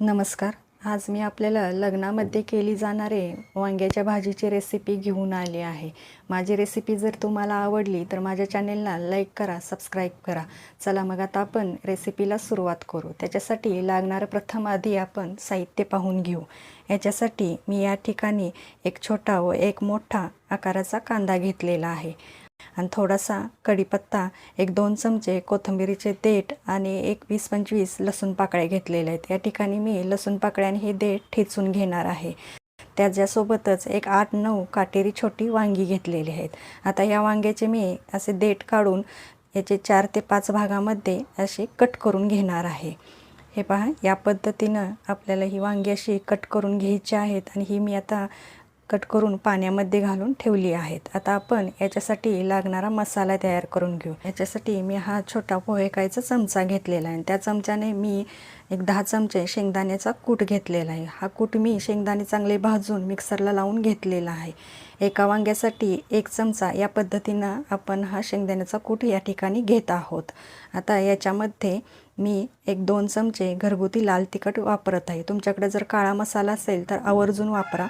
नमस्कार. आज मी आपल्याला लग्नामध्ये केली जाणारे वांग्याच्या भाजीची रेसिपी घेऊन आली आहे. माझी रेसिपी जर तुम्हाला आवडली तर माझ्या चॅनेलला लाईक करा सबस्क्राईब करा. चला मग आता आपण रेसिपीला सुरुवात करू. त्याच्यासाठी लागणारं प्रथम आधी आपण साहित्य पाहून घेऊ. याच्यासाठी मी या ठिकाणी एक छोटा व एक मोठा आकाराचा कांदा घेतलेला आहे. आणि थोडासा कढीपत्ता एक दोन चमचे कोथिंबिरीचे देठ आणि एक वीस पंचवीस लसूण पाकळ्या घेतलेल्या आहेत. या ठिकाणी मी लसूण पाकळ्या आणि हे देठ ठेचून घेणार आहे. त्याच्यासोबतच एक आठ नऊ काटेरी छोटी वांगी घेतलेली आहेत. आता या वांग्याचे मी असे देठ काढून याचे चार ते पाच भागामध्ये असे कट करून घेणार आहे. हे पहा या पद्धतीनं आपल्याला ही वांगी अशी कट करून घ्यायची आहेत आणि ही मी आता कट करून पाण्यामध्ये घालून ठेवली आहेत. आता आपण याच्यासाठी लागणारा मसाला तयार करून घेऊ. याच्यासाठी मी हा छोटा पोहेकायचा चमचा घेतलेला आहे. आणि त्या चमच्याने मी एक दहा चमचे शेंगदाण्याचा कूट घेतलेला आहे. हा कूट मी शेंगदाणे चांगले भाजून मिक्सरला लावून घेतलेला आहे. एका वांग्यासाठी एक चमचा या पद्धतीनं आपण हा शेंगदाण्याचा कूट या ठिकाणी घेत आहोत. आता याच्यामध्ये मी एक दोन चमचे घरगुती लाल तिखट वापरत आहे. तुमच्याकडे जर काळा मसाला असेल तर आवर्जून वापरा.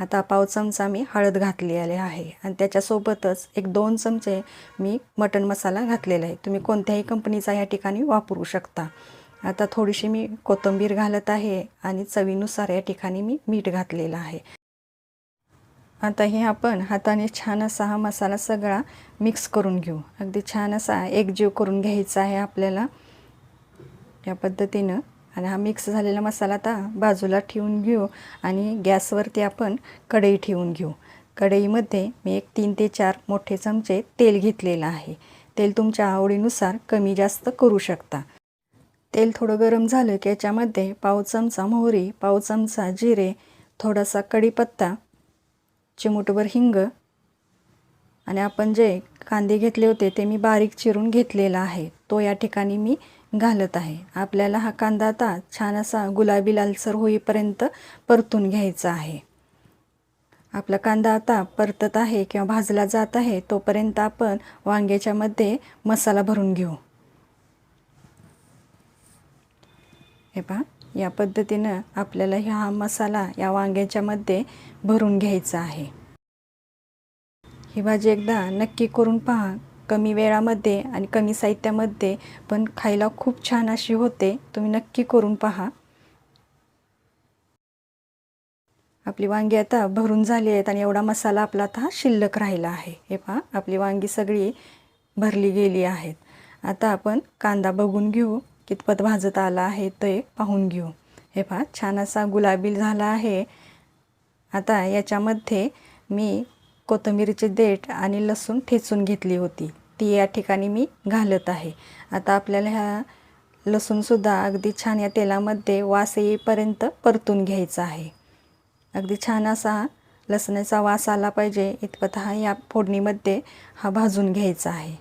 आता पाव चमचा मी हळद घातलेली आहे. आणि त्याच्यासोबतच एक दोन चमचे मी मटण मसाला घातलेला आहे. तुम्ही कोणत्याही कंपनीचा या ठिकाणी वापरू शकता. आता थोडीशी मी कोथिंबीर घालत आहे आणि चवीनुसार या ठिकाणी मी मीठ घातलेलं आहे. आता हे आपण हाताने छान असा हा मसाला सगळा मिक्स करून घेऊ. अगदी छान असा एकजीव करून घ्यायचा आहे आपल्याला. या पद्धतीनं आणि हा मिक्स झालेला मसाला आता बाजूला ठेवून घेऊ आणि गॅसवरती आपण कढई ठेवून घेऊ. कढईमध्ये मी एक तीन ते चार मोठे चमचे तेल घेतलेलं आहे. तेल तुमच्या आवडीनुसार कमी जास्त करू शकता. तेल थोडं गरम झालं की याच्यामध्ये पाव चमचा मोहरी पाव चमचा जिरे थोडासा कढीपत्ता चिमूटभर हिंग आणि आपण जे कांदे घेतले होते ते मी बारीक चिरून घेतलेला आहे. तो या ठिकाणी मी घालत आहे. आपल्याला हा कांदा आता छान असा गुलाबी लालसर होईपर्यंत परतून घ्यायचा आहे. आपला कांदा आता परतत आहे किंवा भाजला जात आहे तोपर्यंत आपण वांग्याच्यामध्ये मसाला भरून घेऊ. हे पहा या पद्धतीनं आपल्याला हा मसाला या वांग्याच्यामध्ये भरून घ्यायचा आहे. ही भाजी एकदा नक्की करून पहा. कमी वेळामध्ये आणि कमी साहित्यामध्ये पण खायला खूप छान अशी होते. तुम्ही नक्की करून पहा. आपली वांगी आता भरून झाली आहेत आणि एवढा मसाला आपला आता शिल्लक राहिला आहे. हे पहा आपली वांगी सगळी भरली गेली आहेत. आता आपण कांदा बघून घेऊ. कितपत भाजत आला आहे ते पाहून घेऊ. हे पहा छान असा गुलाबी झाला आहे. आता याच्यामध्ये मी कोथिंबीरीचे देठ आणि लसूण ठेचून घेतली होती. ती या ठिकाणी मी घालत आहे. आता आपल्याला ह्या लसूणसुद्धा अगदी छान या तेलामध्ये वास येईपर्यंत परतून घ्यायचा आहे. अगदी छान असा लसणाचा वास आला पाहिजे इतपत हा या फोडणीमध्ये हा भाजून घ्यायचा आहे.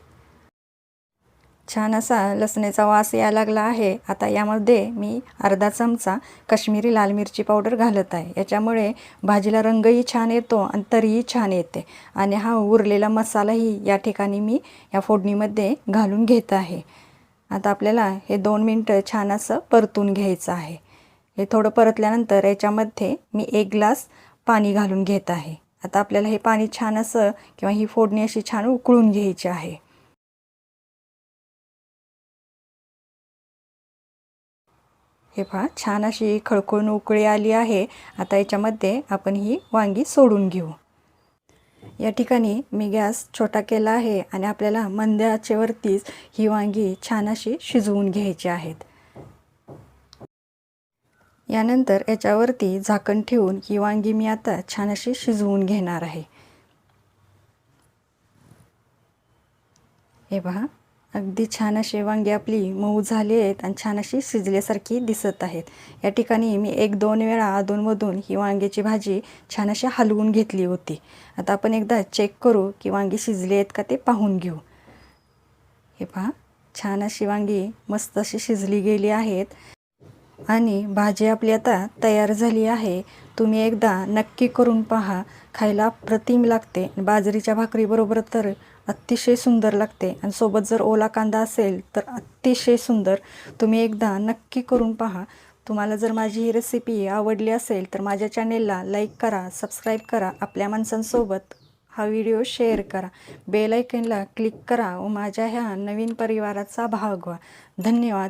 छान असा लसणेचा वास यायला लागला आहे. आता यामध्ये मी अर्धा चमचा कश्मीरी लाल मिरची पावडर घालत आहे. याच्यामुळे भाजीला रंगही छान येतो आणि तरीही छान येते. आणि हा उरलेला मसालाही या ठिकाणी मी या फोडणीमध्ये घालून घेत आहे. आता आपल्याला हे दोन मिनटं छान असं परतून घ्यायचं आहे. हे थोडं परतल्यानंतर याच्यामध्ये मी एक ग्लास पाणी घालून घेत आहे. आता आपल्याला हे पाणी छान असं किंवा ही फोडणी अशी छान उकळून घ्यायची आहे. हे पहा छान अशी खळखळून उकळी आली आहे. आता याच्यामध्ये आपण ही वांगी सोडून घेऊ. या ठिकाणी मी गॅस छोटा केला आहे आणि आपल्याला मंद्याच्यावरतीच आचेवरतीच ही वांगी छान अशी शिजवून घ्यायची आहेत. यानंतर याच्यावरती झाकण ठेवून ही वांगी मी आता छान अशी शिजवून घेणार आहे. हे पहा अगदी छान अशी वांगी आपली मऊ झाली आहेत आणि छान अशी शिजल्यासारखी दिसत आहेत. या ठिकाणी मी एक दोन वेळा अधूनमधून ही वांग्याची भाजी छान अशी हलवून घेतली होती. आता आपण एकदा चेक करू की वांगी शिजली आहेत का ते पाहून घेऊ. हे पहा छान अशी वांगी मस्त अशी शिजली गेली आहेत. आणि भाजी आपली आता तयार झाली आहे. तुम्ही एकदा नक्की करून पहा. खायला प्रतिम लागते. बाजरीच्या भाकरीबरोबर तर अतिशय सुंदर लागते. आणि सोबत जर ओला कांदा असेल तर अतिशय सुंदर. तुम्ही एकदा नक्की करून पहा. तुम्हाला जर माझी ही रेसिपी आवडली असेल तर माझ्या चॅनेलला लाईक करा सबस्क्राईब करा. आपल्या माणसांसोबत हा व्हिडिओ शेअर करा. बेल आयकनला क्लिक करा व माझ्या ह्या नवीन परिवाराचा भाग व्हा. धन्यवाद.